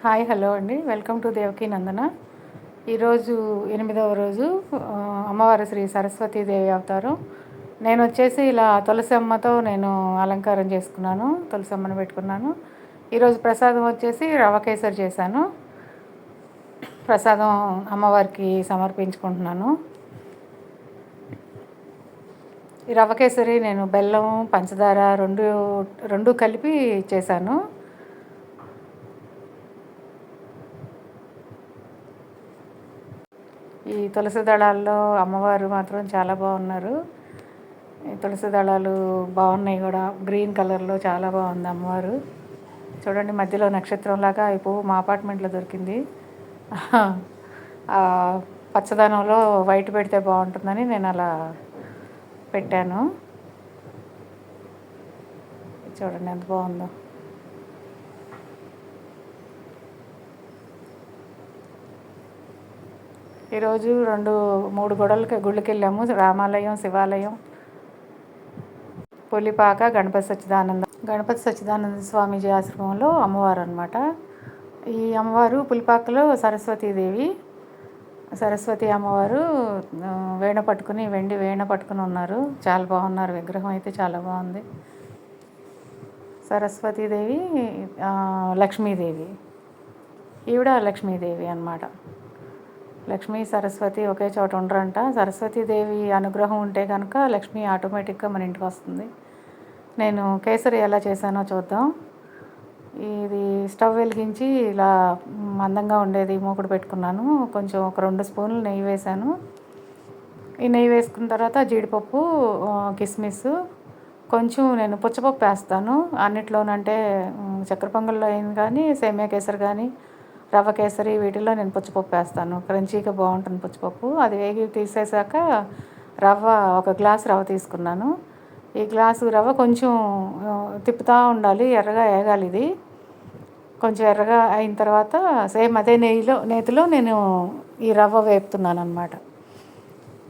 Hi hello అండి. Welcome to Devaki Nandana. ఈరోజు ఎనిమిదవ రోజు అమ్మవారి శ్రీ సరస్వతీదేవి అవతారం. నేను వచ్చేసి ఇలా తులసి అమ్మతో నేను అలంకారం చేసుకున్నాను తులసి అమ్మను పెట్టుకున్నాను. ఈరోజు ప్రసాదం వచ్చేసి రవ కేసరి చేశాను. ప్రసాదం అమ్మవారికి సమర్పించుకుంటున్నాను. ఈ రవ కేసరి నేను బెల్లం పంచదార రెండు రెండు కలిపి చేశాను ఈ తులసి దళాల్లో అమ్మవారు మాత్రం చాలా బాగున్నారు. తులసి దళాలు బాగున్నాయి కూడా. గ్రీన్ కలర్లో చాలా బాగుంది అమ్మవారు. చూడండి మధ్యలో నక్షత్రం లాగా ఈ పువ్వు మా అపార్ట్మెంట్లో దొరికింది. పచ్చదనంలో వైట్ పెడితే బాగుంటుందని నేను అలా పెట్టాను. చూడండి ఎంత బాగుందో. ఈరోజు రెండు మూడు గొడవలకి గుళ్ళకి వెళ్ళాము రామాలయం శివాలయం పులిపాక గణపతి సచ్చిదానంద గణపతి సచ్చిదానంద స్వామీజీ ఆశ్రమంలో అమ్మవారు అనమాట ఈ అమ్మవారు పులిపాకలో సరస్వతీదేవి. సరస్వతి అమ్మవారు వేణ పట్టుకుని వెండి వేణ పట్టుకుని ఉన్నారు. చాలా బాగున్నారు. విగ్రహం అయితే చాలా బాగుంది. సరస్వతీదేవి లక్ష్మీదేవి. ఈవిడ లక్ష్మీదేవి అనమాట లక్ష్మీ సరస్వతి ఒకే చోట ఉండరంట. సరస్వతీదేవి అనుగ్రహం ఉంటే కనుక లక్ష్మి ఆటోమేటిక్గా మన ఇంటికి వస్తుంది. నేను కేసరి ఎలా చేశానో చూద్దాం. ఇది స్టవ్ వెలిగించి ఇలా మందంగా ఉండేది మూకుడు పెట్టుకున్నాను. కొంచెం ఒక రెండు స్పూన్లు నెయ్యి వేశాను. ఈ నెయ్యి వేసుకున్న తర్వాత జీడిపప్పు కిస్మిస్ కొంచెం నేను పుచ్చపప్పు వేస్తాను. అన్నిట్లోనంటే చక్కెర పొంగల్లో అయింది కానీ సేమియా కేసరి కానీ రవ్వ కేసరి వీటిల్లో నేను పుచ్చిపప్పు వేస్తాను. క్రంచీగా బాగుంటుంది పుచ్చిపప్పు. అది వేగి తీసేసాక రవ్వ ఒక గ్లాస్ రవ్వ తీసుకున్నాను. ఈ గ్లాసు రవ్వ కొంచెం తిప్పుతూ ఉండాలి ఎర్రగా వేగాలి ఇది. కొంచెం ఎర్రగా అయిన తర్వాత సేమ్ అదే నెయ్యిలో నేతిలో నేను ఈ రవ్వ వేపుతున్నాను అనమాట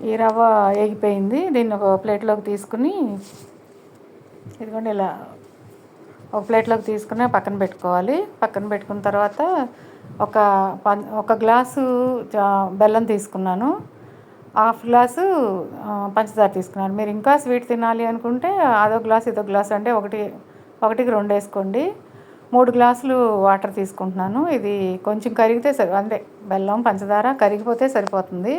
ఈ రవ్వ వేగిపోయింది దీన్ని ఒక ప్లేట్లోకి తీసుకుని ఇదిగోండి ఇలా ఒక ప్లేట్లోకి తీసుకుని పక్కన పెట్టుకోవాలి. పక్కన పెట్టుకున్న తర్వాత ఒక పం ఒక గ్లాసు బెల్లం తీసుకున్నాను. హాఫ్ గ్లాసు పంచదార తీసుకున్నాను. మీరు ఇంకా స్వీట్ తినాలి అనుకుంటే అదో గ్లాస్ ఇదో గ్లాస్ అంటే ఒకటి ఒకటికి రెండు వేసుకోండి. మూడు గ్లాసులు వాటర్ తీసుకుంటున్నాను. ఇది కొంచెం కరిగితే సరి అంటే బెల్లం పంచదార కరిగిపోతే సరిపోతుంది.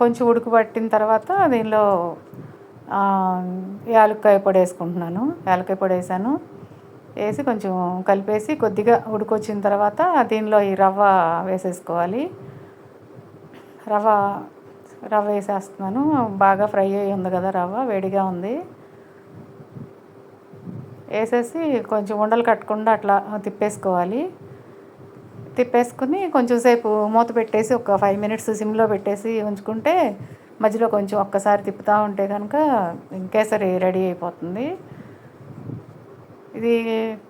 కొంచెం ఉడకబట్టిన తర్వాత దీనిలో యాలక్కాయ పొడి వేసుకుంటున్నాను. యాలక్కాయ పొడి వేసాను. వేసి కొంచెం కలిపేసి కొద్దిగా ఉడికొచ్చిన తర్వాత దీనిలో ఈ రవ్వ వేసేసుకోవాలి. రవ్వ రవ్వ వేసేస్తున్నాను. బాగా ఫ్రై అయ్యి ఉంది కదా రవ్వ వేడిగా ఉంది. వేసేసి కొంచెం ఉండలు కట్టకుండా అట్లా తిప్పేసుకోవాలి. తిప్పేసుకుని కొంచెం సేపు మూత పెట్టేసి ఒక ఫైవ్ మినిట్స్ సిమ్లో పెట్టేసి ఉంచుకుంటే మధ్యలో కొంచెం ఒక్కసారి తిప్పుతూ ఉంటే కనుక కేసరి రెడీ అయిపోతుంది. ఇది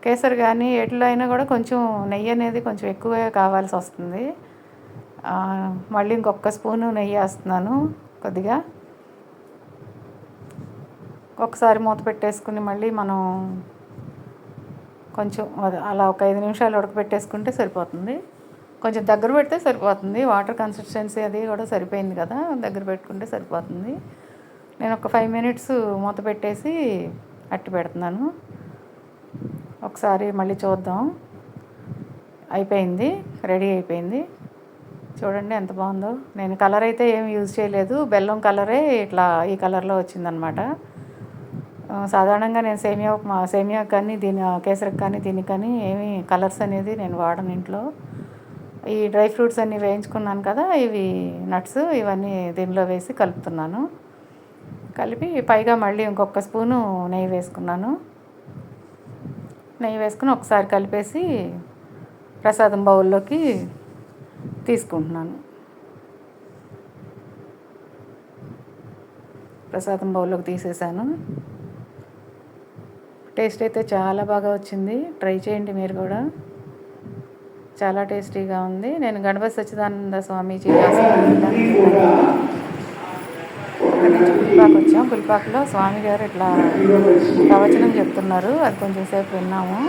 కేసరి కానీ ఎట్లా అయినా కూడా కొంచెం నెయ్యి అనేది కొంచెం ఎక్కువగా కావాల్సి వస్తుంది. మళ్ళీ ఇంకొక స్పూను నెయ్యి వేస్తున్నాను కొద్దిగా. ఒకసారి మూత పెట్టేసుకుని మళ్ళీ మనం కొంచెం అది అలా ఒక ఐదు నిమిషాలు ఉడకబెట్టేసుకుంటే సరిపోతుంది. కొంచెం దగ్గర పెడితే సరిపోతుంది. వాటర్ కన్సిస్టెన్సీ అది కూడా సరిపోయింది కదా దగ్గర పెట్టుకుంటే సరిపోతుంది. నేను ఒక ఫైవ్ మినిట్స్ మూత పెట్టేసి అట్టి పెడుతున్నాను. ఒకసారి మళ్ళీ చూద్దాం. అయిపోయింది రెడీ అయిపోయింది. చూడండి ఎంత బాగుందో. నేను కలర్ అయితే ఏమి యూజ్ చేయలేదు. బెల్లం కలరే ఇట్లా ఈ కలర్లో వచ్చిందనమాట. సాధారణంగా నేను సేమియా సేమియా కానీ దీని కేసరికి కానీ దీనికి కానీ ఏమి కలర్స్ అనేది నేను వాడను ఇంట్లో. ఈ డ్రై ఫ్రూట్స్ అన్నీ వేయించుకున్నాను కదా ఇవి నట్స్ ఇవన్నీ దీనిలో వేసి కలుపుతున్నాను. కలిపి పైగా మళ్ళీ ఇంకొక స్పూను నెయ్యి వేసుకున్నాను. నెయ్యి వేసుకుని ఒకసారి కలిపేసి ప్రసాదం బౌల్లోకి తీసుకుంటున్నాను. ప్రసాదం బౌల్లోకి తీసేసాను. టేస్ట్ అయితే చాలా బాగా వచ్చింది. ట్రై చేయండి మీరు కూడా. చాలా టేస్టీగా ఉంది. నేను గణపతి సచ్చిదానంద స్వామి గుల్పాకు వచ్చాం. గుల్పాకులో స్వామి గారు ఇట్లా ప్రవచనం చెప్తున్నారు. అది కొంచెం సేపు విన్నాము.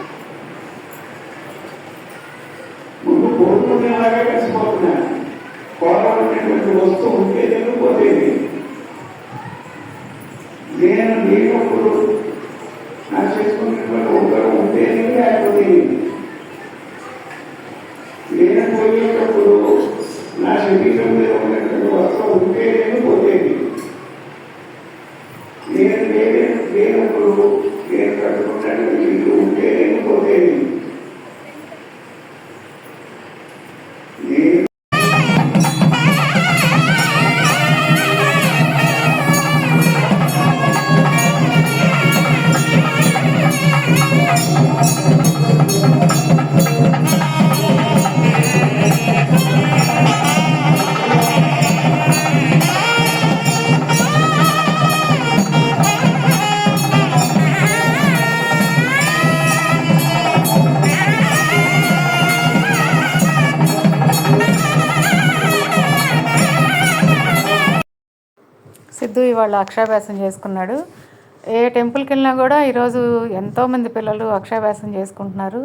సిద్ధు ఇవాళ అక్షాభ్యాసం చేసుకున్నాడు. ఏ టెంపుల్కి వెళ్ళినా కూడా ఈరోజు ఎంతోమంది పిల్లలు అక్షాభ్యాసం చేసుకుంటున్నారు.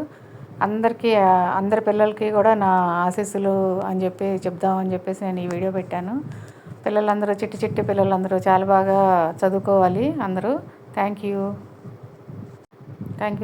అందరికీ అందరి పిల్లలకి కూడా నా ఆశీస్సులు అని చెప్పి చెప్దామని చెప్పేసి నేను ఈ వీడియో పెట్టాను. పిల్లలందరూ చిట్టి చిట్టి పిల్లలందరూ చాలా బాగా చదువుకోవాలి అందరూ. Thank you thank you